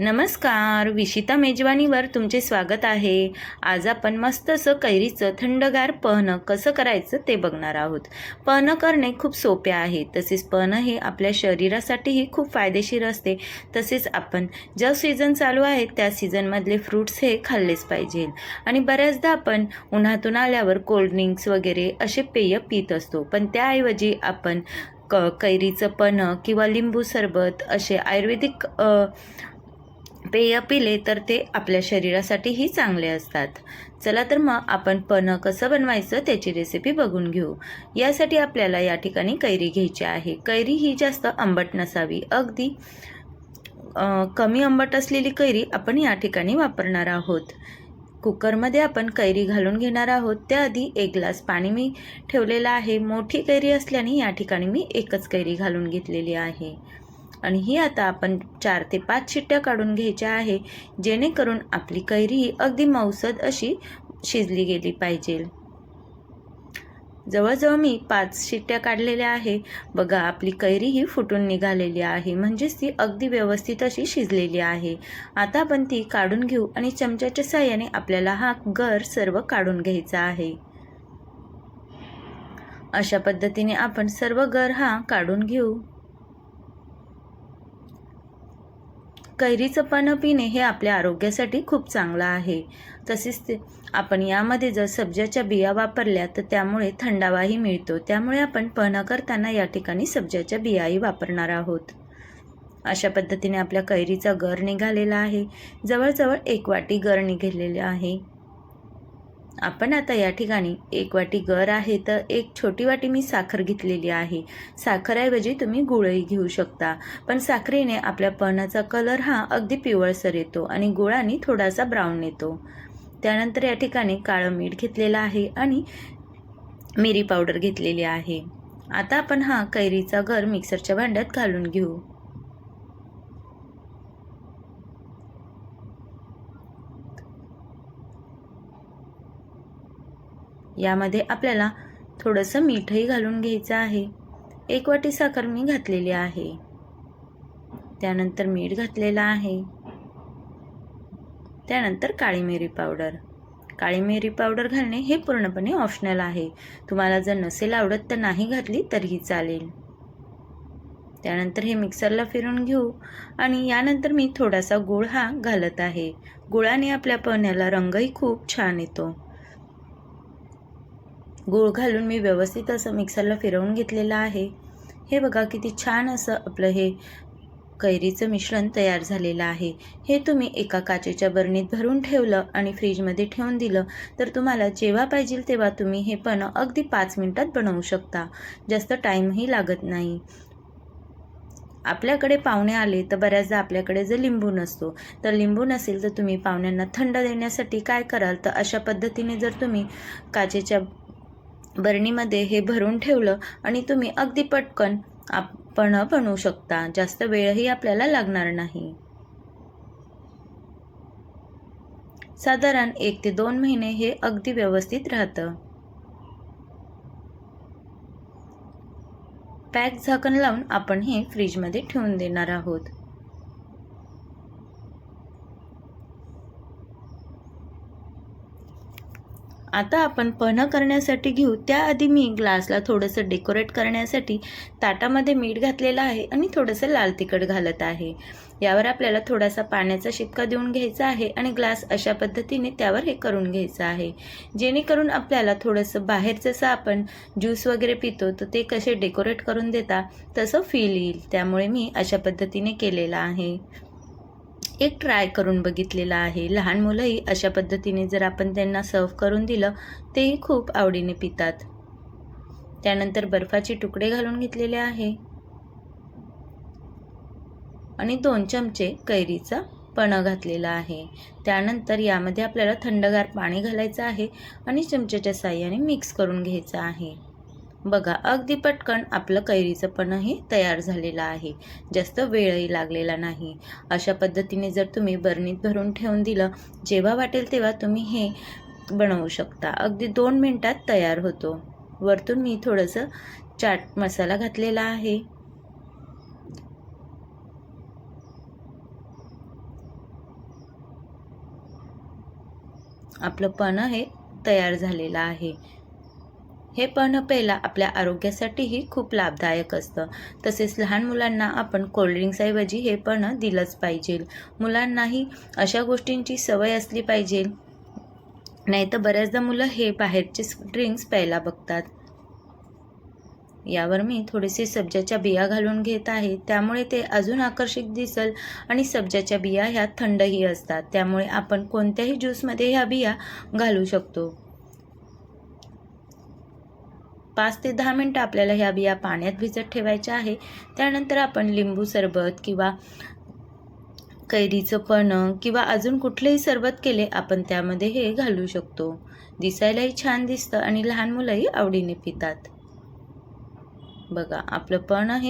नमस्कार विशिता मेजवानीवर तुमचे स्वागत आहे. आज आपण मस्त असं कैरीचं थंडगार पहनं कसं करायचं ते बघणार आहोत. पहनं करणे खूप सोपे आहे तसेच पहनं हे आपल्या शरीरासाठीही खूप फायदेशीर असते. तसेच आपण ज्या सीझन चालू आहे त्या सीझनमधले फ्रूट्स हे खाल्लेच पाहिजे. आणि बऱ्याचदा आपण उन्हातून आल्यावर कोल्ड्रिंक्स वगैरे असे पेय पित असतो. पण त्याऐवजी आपण क कैरीचं पन्ह किंवा लिंबू सरबत असे आयुर्वेदिक पेय पिले तर ते आपल्या शरीरासाठीही चांगले असतात. चला तर मग आपण पन्ह कसं बनवायचं त्याची रेसिपी बघून घेऊ. यासाठी आपल्याला या ठिकाणी कैरी घ्यायची आहे. कैरी ही जास्त आंबट नसावी. अगदी कमी आंबट असलेली कैरी आपण या ठिकाणी वापरणार आहोत. कुकरमध्ये आपण कैरी घालून घेणार आहोत. त्याआधी एक ग्लास पाणी मी ठेवलेलं आहे. मोठी कैरी असल्याने या ठिकाणी मी एकच कैरी घालून घेतलेली आहे. आणि ही आता आपण चार ते पाच शिट्ट्या काढून घ्यायच्या आहे जेणेकरून आपली कैरी ही अगदी मौसद अशी शिजली गेली पाहिजे. जवळजवळ मी पाच शिट्ट्या काढलेल्या आहे. बघा आपली कैरी ही फुटून निघालेली आहे म्हणजेच ती अगदी व्यवस्थित अशी शिजलेली आहे. आता आपण ती काढून घेऊ आणि चमच्याच्या साह्याने आपल्याला हा गर सर्व काढून घ्यायचा आहे. अशा पद्धतीने आपण सर्व गर हा काढून घेऊ. कैरीचं पानं पिणे हे आपल्या आरोग्यासाठी खूप चांगलं आहे. तसेच ते आपण यामध्ये जर सब्जाच्या बिया वापरल्या तर त्यामुळे थंडावाही मिळतो. त्यामुळे आपण पन्ह करताना या ठिकाणी सब्जाच्या बियाही वापरणार आहोत. अशा पद्धतीने आपल्या कैरीचा गर निघालेला आहे. जवळजवळ एक वाटी गर निघालेले आहे. आपण आता या ठिकाणी एक वाटी गर आहे तर एक छोटी वाटी मी साखर घेतलेली आहे. साखरऐवजी तुम्ही गुळही घेऊ शकता. पण साखरेने आपल्या पणाचा कलर हा अगदी पिवळसर येतो आणि गुळाने थोडासा ब्राऊन येतो. त्यानंतर या ठिकाणी काळं मीठ घेतलेलं आहे आणि मिरी पावडर घेतलेली आहे. आता आपण हा कैरीचा घर मिक्सरच्या भांड्यात घालून घेऊ. यामध्ये आपल्याला थोडंसं मीठही घालून घ्यायचं आहे. एक वाटी साखर मी घातलेली आहे. त्यानंतर मीठ घातलेलं आहे. त्यानंतर काळी मिरी पावडर. काळी मिरी पावडर घालणे हे पूर्णपणे ऑप्शनल आहे. तुम्हाला जर नसेल आवडत तर नाही घातली तरीही चालेल. त्यानंतर हे मिक्सरला फिरून घेऊ आणि यानंतर मी थोडासा गुळ हा घालत आहे. गुळाने आपल्या पण्याला रंगही खूप छान येतो. गूळ घालून मी व्यवस्थित असं मिक्सरला फिरवून घेतलेलं आहे. हे बघा किती छान असं आपलं हे कैरीचं मिश्रण तयार झालेलं आहे. हे तुम्ही एका काचेच्या बरणीत भरून ठेवलं आणि फ्रीजमध्ये ठेवून दिलं तर तुम्हाला जेव्हा पाहिजे तेव्हा तुम्ही हे पण अगदी पाच मिनटात बनवू शकता. जास्त टाईमही लागत नाही. आपल्याकडे पाहुणे आले तर बऱ्याचदा आपल्याकडे जर लिंबू नसतो तर लिंबू नसेल तर तुम्ही पाहुण्यांना थंड देण्यासाठी काय कराल? तर अशा पद्धतीने जर तुम्ही काचेच्या बरणीमध्ये हे भरून ठेवलं आणि तुम्ही अगदी पटकन आपण बनवू शकता. जास्त वेळही आपल्याला लागणार नाही. साधारण एक ते दोन महिने हे अगदी व्यवस्थित राहतं. पॅक झाकण लावून आपण हे फ्रीजमध्ये ठेवून देणार आहोत. आता आपण पन्ह करण्यासाठी घेऊ. त्याआधी मी ग्लासला थोडंसं डेकोरेट करण्यासाठी ताटामध्ये मीठ घातलेलं आहे आणि थोडंसं लाल तिखट घालत आहे. यावर आपल्याला थोडासा पाण्याचा शिपका देऊन घ्यायचा आहे आणि ग्लास अशा पद्धतीने त्यावर हे करून घ्यायचं आहे. जेणेकरून आपल्याला थोडंसं बाहेर जसं आपण ज्यूस वगैरे पितो तर ते कसे डेकोरेट करून देता तसं फील येईल. त्यामुळे मी अशा पद्धतीने केलेलं आहे. एक ट्राय करून बघितलेला आहे. लहान मुलंही अशा पद्धतीने जर आपण त्यांना सर्व करून दिलं तेही खूप आवडीने पितात. त्यानंतर बर्फाचे तुकडे घालून घेतलेले आहे. आणि दोन चमचे कैरीचा पणं घातलेला आहे. त्यानंतर यामध्ये आपल्याला थंडगार पाणी घालायचं आहे आणि चमच्याच्या साह्याने मिक्स करून घ्यायचं आहे. बघा अगदी पटकन आपलं कैरीचं पणही तयार झालेलं आहे. जास्त वेळही लागलेला नाही. अशा पद्धतीने जर तुम्ही बर्नीत भरून ठेवून दिलं जेव्हा वाटेल तेव्हा तुम्ही हे बनवू शकता. अगदी दोन मिनटात तयार होतो. वरतून मी थोडंसं चाट मसाला घातलेला आहे. आपलं पण हे तयार झालेलं आहे. हे पण प्यायला आपल्या आरोग्यासाठीही खूप लाभदायक असतं. तसेच लहान मुलांना आपण कोल्ड्रिंक्सऐवजी हे पण दिलंच पाहिजे. मुलांनाही अशा गोष्टींची सवय असली पाहिजे. नाही तर बऱ्याचदा मुलं हे बाहेरचे ड्रिंक्स प्यायला बघतात. यावर मी थोडेसे सब्जाच्या बिया घालून घेत आहे. त्यामुळे ते अजून आकर्षक दिसल आणि सब्जाच्या बिया ह्या थंडही असतात. त्यामुळे आपण कोणत्याही ज्यूसमध्ये ह्या बिया घालू शकतो. पाच ते दहा मिनटं आपल्याला ह्या बिया पाण्यात भिजत ठेवायच्या आहे. त्यानंतर आपण लिंबू सरबत किंवा कैरीचं पणं किंवा अजून कुठलेही सरबत केले आपण त्यामध्ये हे घालू शकतो. दिसायलाही छान दिसतं आणि लहान मुलंही आवडीने पितात. बघा आपलं पण हे